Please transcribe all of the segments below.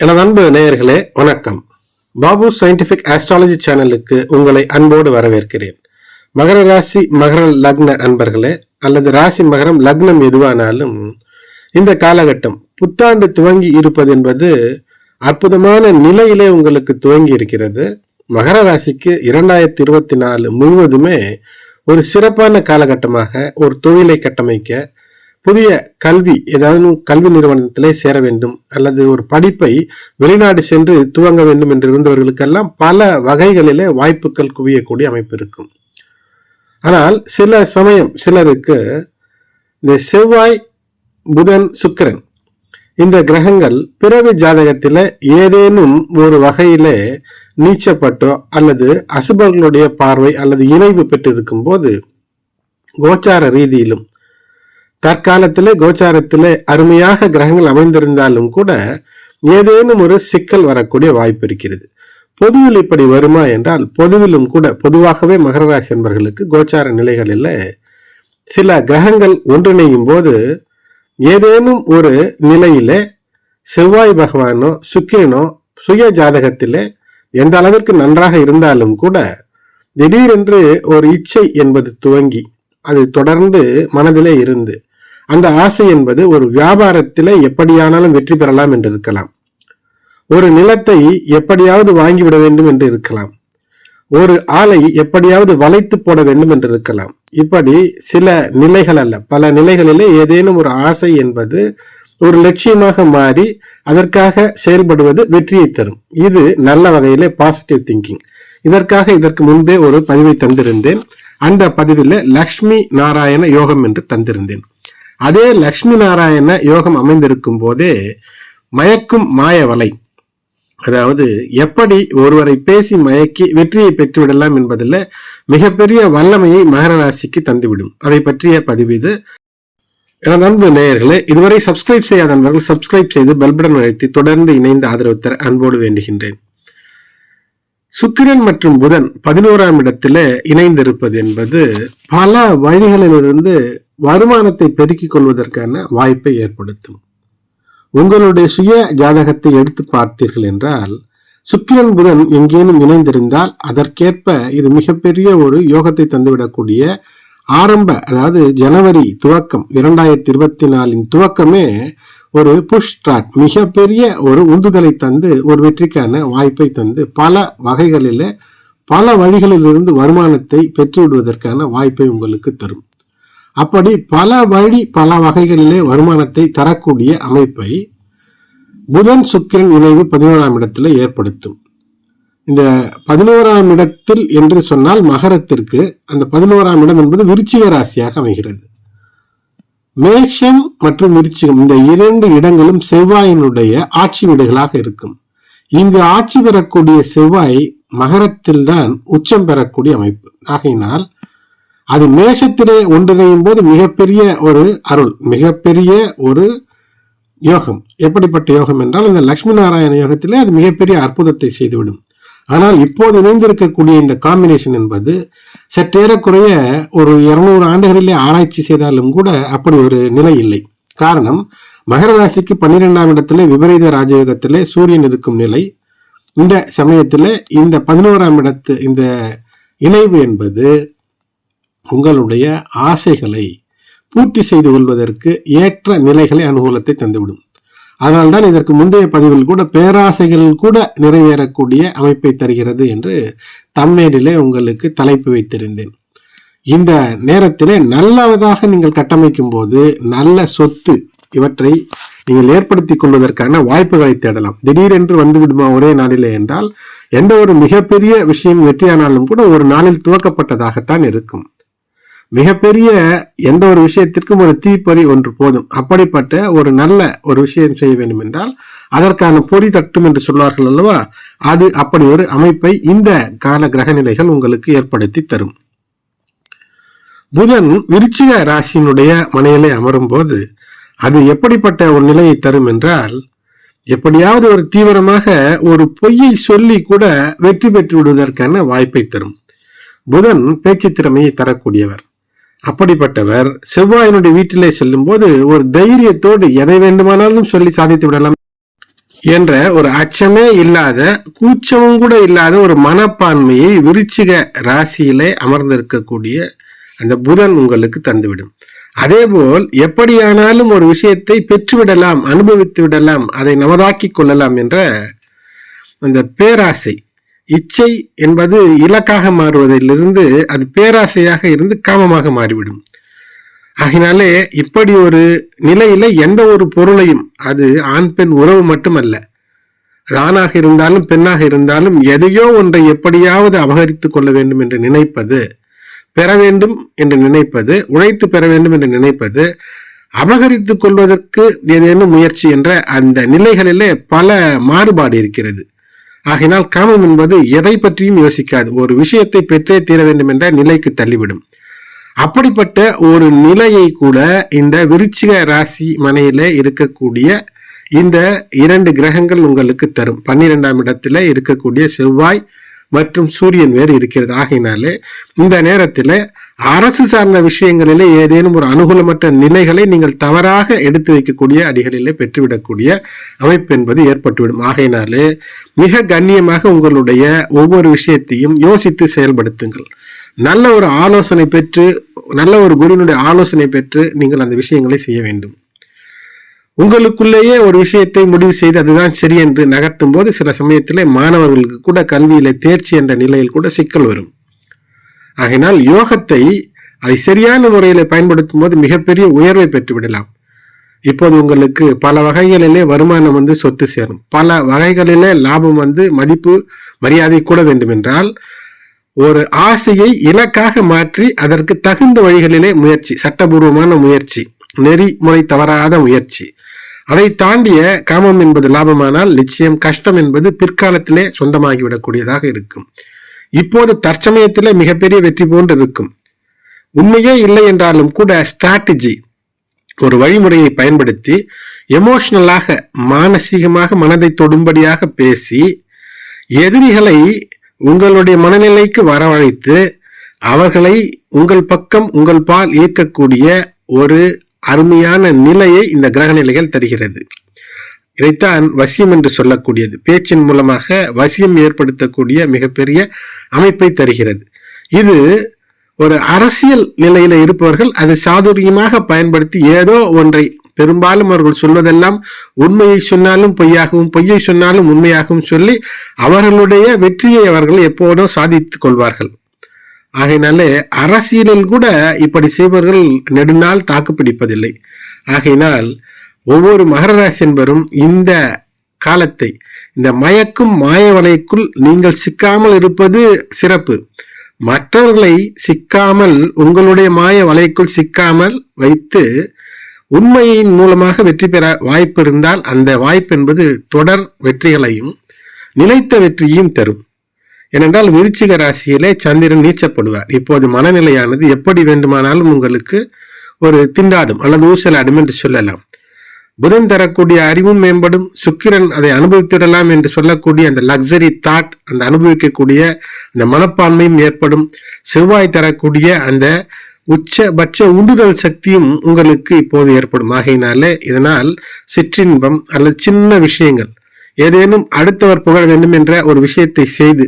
எனது அன்பு நேயர்களே வணக்கம். பாபு சயின்டிபிக் ஆஸ்ட்ராலஜி சேனலுக்கு உங்களை அன்போடு வரவேற்கிறேன். மகர ராசி மகர லக்ன அன்பர்களே அல்லது ராசி மகரம் லக்னம் எதுவானாலும் இந்த காலகட்டம் புத்தாண்டு துவங்கி இருப்பது என்பது அற்புதமான நிலையிலே உங்களுக்கு துவங்கி இருக்கிறது. மகர ராசிக்கு இரண்டாயிரத்தி இருபத்தி நாலு முழுவதுமே ஒரு சிறப்பான காலகட்டமாக ஒரு தொழிலை கட்டமைக்க புதிய கல்வி ஏதாவது கல்வி நிறுவனத்திலே சேர வேண்டும் அல்லது ஒரு படிப்பை வெளிநாடு சென்று துவங்க வேண்டும் என்று இருந்தவர்களுக்கெல்லாம் பல வகைகளிலே வாய்ப்புகள் குவியக்கூடிய அமைப்பு இருக்கும். ஆனால் சில சமயம் சிலருக்கு இந்த செவ்வாய் புதன் சுக்கரன் இந்த கிரகங்கள் பிறவி ஜாதகத்தில ஏதேனும் ஒரு வகையிலே நீச்சப்பட்டோ அல்லது அசுபர்களுடைய பார்வை அல்லது இணைவு பெற்றிருக்கும் போது கோச்சார ரீதியிலும் தற்காலத்திலே கோச்சாரத்திலே அருமையாக கிரகங்கள் அமைந்திருந்தாலும் கூட ஏதேனும் ஒரு சிக்கல் வரக்கூடிய வாய்ப்பு இருக்கிறது. பொதுவில் இப்படி வருமா என்றால் பொதுவிலும் கூட பொதுவாகவே மகர ராசி என்பர்களுக்கு கோச்சார நிலைகளில் சில கிரகங்கள் ஒன்றிணையும் போது ஏதேனும் ஒரு நிலையிலே செவ்வாய் பகவானோ சுக்கிரனோ சுய ஜாதகத்திலே எந்த அளவிற்கு நன்றாக இருந்தாலும் கூட திடீரென்று ஒரு இச்சை என்பது துவங்கி அது தொடர்ந்து மனதிலே இருந்து அந்த ஆசை என்பது ஒரு வியாபாரத்திலே எப்படியானாலும் வெற்றி பெறலாம் என்று இருக்கலாம். ஒரு நிலத்தை எப்படியாவது வாங்கிவிட வேண்டும் என்று இருக்கலாம். ஒரு ஆளை எப்படியாவது வளைத்து போட வேண்டும் என்று இருக்கலாம். இப்படி சில நிலைகள் அல்ல பல நிலைகளிலே ஏதேனும் ஒரு ஆசை என்பது ஒரு லட்சியமாக மாறி அதற்காக செயல்படுவது வெற்றியை தரும். இது நல்ல வகையிலே பாசிட்டிவ் திங்கிங் இதற்காக இதற்கு முன்பே ஒரு பதிவை தந்திருந்தேன். அந்த பதிவில் லக்ஷ்மி நாராயண யோகம் என்று தந்திருந்தேன். அதே லக்ஷ்மி நாராயண யோகம் அமைந்திருக்கும் போதே மயக்கும் மாய வலை அதாவது எப்படி ஒருவரை பேசி மயக்கி வெற்றியை பெற்றுவிடலாம் என்பதில் மிகப்பெரிய வல்லமையை மகர ராசிக்கு தந்துவிடும். அதை பற்றிய பதிவு இது. எனது அன்பு நேயர்களே இதுவரை சப்ஸ்கிரைப் செய்யாத நண்பர்கள் சப்ஸ்கிரைப் செய்து பெல்படன் அழைத்து தொடர்ந்து இணைந்து ஆதரவு தர அன்போடு வேண்டுகின்றேன். சுக்கிரன் மற்றும் புதன் பதினோராம் இடத்துல இணைந்திருப்பது என்பது பல வழிகளிலிருந்து வருமானத்தை பெருக்கிக் கொள்வதற்கான வாய்ப்பை ஏற்படுத்தும். உங்களுடைய சுய ஜாதகத்தை எடுத்து பார்த்தீர்கள் என்றால் சுக்கிரன் புதன் எங்கேனும் இணைந்திருந்தால் அதற்கேற்ப இது மிகப்பெரிய ஒரு யோகத்தை தந்துவிடக்கூடிய ஆரம்ப அதாவது ஜனவரி துவக்கம் இரண்டாயிரத்தி இருபத்தி நாலின் துவக்கமே ஒரு புஷ் ஸ்டார்ட் மிகப்பெரிய ஒரு உந்துதலை தந்து ஒரு வெற்றிக்கான வாய்ப்பை தந்து பல வகைகளில் பல வழிகளிலிருந்து வருமானத்தை பெற்றுவிடுவதற்கான வாய்ப்பை உங்களுக்கு தரும். அப்படி பல வழி பல வகைகளிலே வருமானத்தை தரக்கூடிய அமைப்பை புதன் சுக்கிரன் இணைவு பதினோராம் இடத்துல ஏற்படுத்தும். இந்த பதினோராம் இடத்தில் என்று சொன்னால் மகரத்திற்கு அந்த பதினோராம் இடம் என்பது விருச்சிக ராசியாக அமைகிறது. மேஷம் மற்றும் விருச்சிகம் இந்த இரண்டு இடங்களும் செவ்வாயினுடைய ஆட்சி வீடுகளாக இருக்கும். இங்கு ஆட்சி பெறக்கூடிய செவ்வாய் மகரத்தில்தான் உச்சம் பெறக்கூடிய அமைப்பு. ஆகையினால் அது மேஷத்திலே ஒன்றிணையும் போது மிகப்பெரிய ஒரு அருள் மிகப்பெரிய ஒரு யோகம். எப்படிப்பட்ட யோகம் என்றால் இந்த லட்சுமி நாராயண யோகத்திலே அது மிகப்பெரிய அற்புதத்தை செய்துவிடும். ஆனால் இப்போது இணைந்திருக்கக்கூடிய இந்த காம்பினேஷன் என்பது சற்றேறக்குறைய ஒரு இருநூறு ஆண்டுகளிலே ஆராய்ச்சி செய்தாலும் கூட அப்படி ஒரு நிலை இல்லை. காரணம் மகர ராசிக்கு பன்னிரெண்டாம் இடத்திலே விபரீத ராஜயோகத்திலே சூரியன் இருக்கும் நிலை. இந்த சமயத்தில் இந்த பதினோராம் இடத்து இந்த இணைவு என்பது உங்களுடைய ஆசைகளை பூர்த்தி செய்து கொள்வதற்கு ஏற்ற நிலைகளை அனுகூலத்தை தந்துவிடும். அதனால்தான் இதற்கு முந்தைய பதிவில் கூட பேராசைகள் கூட நிறைவேறக்கூடிய அமைப்பை தருகிறது என்று தம்மேடிலே உங்களுக்கு தலைப்பு வைத்திருந்தேன். இந்த நேரத்திலே நல்லதாக நீங்கள் கட்டமைக்கும் போது நல்ல சொத்து இவற்றை நீங்கள் ஏற்படுத்தி கொள்வதற்கான வாய்ப்புகளை தேடலாம். திடீரென்று வந்து விடுமா ஒரே நாளிலே என்றால் எந்த ஒரு மிகப்பெரிய விஷயம் வெற்றியானாலும் கூட ஒரு நாளில் துவக்கப்பட்டதாகத்தான் இருக்கும். மிகப்பெரிய எந்த ஒரு விஷயத்திற்கும் ஒரு தீப்பொறி ஒன்று போதும். அப்படிப்பட்ட ஒரு நல்ல ஒரு விஷயம் செய்ய வேண்டும் என்றால் அதற்கான பொறி தட்டும் என்று சொல்வார்கள் அல்லவா? அது அப்படி ஒரு அமைப்பை இந்த கால கிரக நிலைகள் உங்களுக்கு ஏற்படுத்தி தரும். புதன் விருச்சிக ராசியினுடைய மனையிலே அமரும் போது அது எப்படிப்பட்ட ஒரு நிலையை தரும் என்றால் எப்படியாவது ஒரு தீவிரமாக ஒரு பொய்யை சொல்லி கூட வெற்றி பெற்று விடுவதற்கான வாய்ப்பை தரும். புதன் பேச்சு திறமையை தரக்கூடியவர். அப்படிப்பட்டவர் செவ்வாயினுடைய வீட்டிலே செல்லும் போது ஒரு தைரியத்தோடு எதை வேண்டுமானாலும் சொல்லி சாதித்து விடலாம் என்ற ஒரு அச்சமே இல்லாத கூச்சமும் கூட இல்லாத ஒரு மனப்பான்மையை விருச்சிக ராசியிலே அமர்ந்திருக்கக்கூடிய அந்த புதன் உங்களுக்கு தந்துவிடும். அதேபோல் எப்படியானாலும் ஒரு விஷயத்தை பெற்றுவிடலாம் அனுபவித்து விடலாம் அதை நமதாக்கி கொள்ளலாம் என்ற அந்த பேராசை இச்சை என்பது இலக்காக மாறுவதிலிருந்து அது பேராசையாக இருந்து காமமாக மாறிவிடும். ஆகினாலே இப்படி ஒரு நிலையில எந்த ஒரு பொருளையும் அது ஆண் பெண் உறவு மட்டுமல்ல. அது ஆணாக இருந்தாலும் பெண்ணாக இருந்தாலும் எதையோ ஒன்றை எப்படியாவது அபகரித்துக் கொள்ள வேண்டும் என்று நினைப்பது பெற வேண்டும் என்று நினைப்பது உழைத்து பெற வேண்டும் என்று நினைப்பது அபகரித்துக் கொள்வதற்கு ஏதேனும் முயற்சி என்ற அந்த நிலைகளிலே பல மாறுபாடு இருக்கிறது. ஆகினால் காமம் என்பது எதை பற்றியும் யோசிக்காது. ஒரு விஷயத்தை பெற்றே தீர வேண்டும் என்ற நிலைக்கு தள்ளிவிடும். அப்படிப்பட்ட ஒரு நிலையை கூட இந்த விருச்சிக ராசி மனையில இருக்கக்கூடிய இந்த இரண்டு கிரகங்கள் உங்களுக்கு தரும். பன்னிரெண்டாம் இடத்துல இருக்கக்கூடிய செவ்வாய் மற்றும் சூரியன் வேறு இருக்கிறது. ஆகையினாலே இந்த நேரத்தில் அரசு சார்ந்த விஷயங்களிலே ஏதேனும் ஒரு அனுகூலமற்ற நிலைகளை நீங்கள் தவறாக எடுத்து வைக்கக்கூடிய அடிகளிலே பெற்றுவிடக்கூடிய அமைப்பு என்பது ஏற்பட்டுவிடும். ஆகையினாலே மிக கண்ணியமாக உங்களுடைய ஒவ்வொரு விஷயத்தையும் யோசித்து செயல்படுத்துங்கள். நல்ல ஒரு ஆலோசனை பெற்று நல்ல ஒரு குருவினுடைய ஆலோசனை பெற்று நீங்கள் அந்த விஷயங்களை செய்ய வேண்டும். உங்களுக்குள்ளேயே ஒரு விஷயத்தை முடிவு செய்து அதுதான் சரி என்று நகர்த்தும் போது சில சமயத்தில் மாணவர்களுக்கு கூட கல்வியில தேர்ச்சி என்ற நிலையில் கூட சிக்கல் வரும். ஆகினால் யோகத்தை அதை சரியான முறையில் பயன்படுத்தும் போது மிகப்பெரிய உயர்வை பெற்றுவிடலாம் இப்போது உங்களுக்கு பல வகைகளிலே வருமானம் வந்து சொத்து சேரும். பல வகைகளிலே லாபம் வந்து மதிப்பு மரியாதை கூட வேண்டும் என்றால் ஒரு ஆசையை இலக்காக மாற்றி அதற்கு தகுந்த வழிகளிலே முயற்சி சட்டபூர்வமான முயற்சி நெறிமுறை தவறாத முயற்சி. அதை தாண்டிய காமம் என்பது லாபமானால் நிச்சயம் கஷ்டம் என்பது பிற்காலத்திலே சொந்தமாகிவிடக்கூடியதாக இருக்கும். இப்போது தற்சமயத்திலே மிகப்பெரிய வெற்றி போன்று இருக்கும் உண்மையே இல்லை என்றாலும் கூட ஸ்ட்ராட்டஜி ஒரு வழிமுறையை பயன்படுத்தி எமோஷனலாக மானசீகமாக மனதை தொடும்படியாக பேசி எதிரிகளை உங்களுடைய மனநிலைக்கு வரவழைத்து அவர்களை உங்கள் பக்கம் உங்கள் பால் ஈர்க்கக்கூடிய ஒரு அருமையான நிலையை இந்த கிரக நிலைகள் தருகிறது. இதைத்தான் வசியம் என்று சொல்லக்கூடியது. பேச்சின் மூலமாக வசியம் ஏற்படுத்தக்கூடிய மிகப்பெரிய அமைப்பை தருகிறது. இது ஒரு அரசியல் நிலையில இருப்பவர்கள் அதை சாதுரியமாக பயன்படுத்தி ஏதோ ஒன்றை பெரும்பாலும் அவர்கள் சொல்வதெல்லாம் உண்மையை சொன்னாலும் பொய்யாகவும் பொய்யை சொன்னாலும் உண்மையாகவும் சொல்லி அவர்களுடைய வெற்றியை அவர்கள் எப்போதும் சாதித்துக் கொள்வார்கள். ஆகையினாலே அரசியலில் கூட இப்படி செய்பவர்கள் நெடுநாள் தாக்கு பிடிப்பதில்லை ஆகையினால் ஒவ்வொரு மகர ராசி என்பரும் இந்த காலத்தை இந்த மயக்கும் மாய வலைக்குள் நீங்கள் சிக்காமல் இருப்பது சிறப்பு. மற்றவர்களை சிக்காமல் உங்களுடைய மாய வலைக்குள் சிக்காமல் வைத்து உண்மையின் மூலமாக வெற்றி பெற வாய்ப்பு இருந்தால் அந்த வாய்ப்பு என்பது தொடர் வெற்றிகளையும் நிலைத்த வெற்றியையும் தரும். ஏனென்றால் விருச்சிக ராசியிலே சந்திரன் நீச்சப்படுவார். இப்போது மனநிலையானது எப்படி வேண்டுமானாலும் உங்களுக்கு ஒரு திண்டாடும் அல்லது ஊசலாடும் என்று சொல்லலாம். புதன் தரக்கூடிய அறிவும் மேம்படும். சுக்கிரன் அதை அனுபவித்திடலாம் என்று சொல்லக்கூடிய அந்த லக்ஸரி தாட் அந்த அனுபவிக்கக்கூடிய அந்த மனப்பான்மையும் ஏற்படும். செவ்வாய் தரக்கூடிய அந்த உச்சபட்ச உந்துதல் சக்தியும் உங்களுக்கு இப்போது ஏற்படும். ஆகையினாலே இதனால் சிற்றின்பம் அல்லது சின்ன விஷயங்கள் ஏதேனும் அடுத்தவர் புகழ வேண்டும் என்ற ஒரு விஷயத்தை செய்து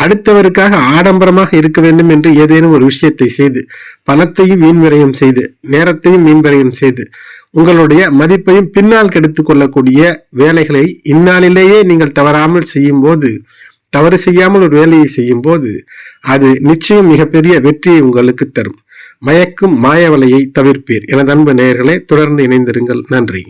அடுத்தவருக்காக ஆடம்பரமாக இருக்க வேண்டும் என்று ஏதேனும் ஒரு விஷயத்தை செய்து பணத்தையும் வீண் செய்து நேரத்தையும் வீண் செய்து உங்களுடைய மதிப்பையும் பின்னால் கெடுத்து கொள்ளக்கூடிய வேலைகளை இந்நாளிலேயே நீங்கள் தவறாமல் செய்யும் போது தவறு செய்யாமல் ஒரு வேலையை செய்யும் போது அது நிச்சயம் மிகப்பெரிய வெற்றியை உங்களுக்கு தரும். மயக்கும் மாயவலையை தவிர்ப்பீர். எனது அன்பு நேயர்களே தொடர்ந்து இணைந்திருங்கள். நன்றி.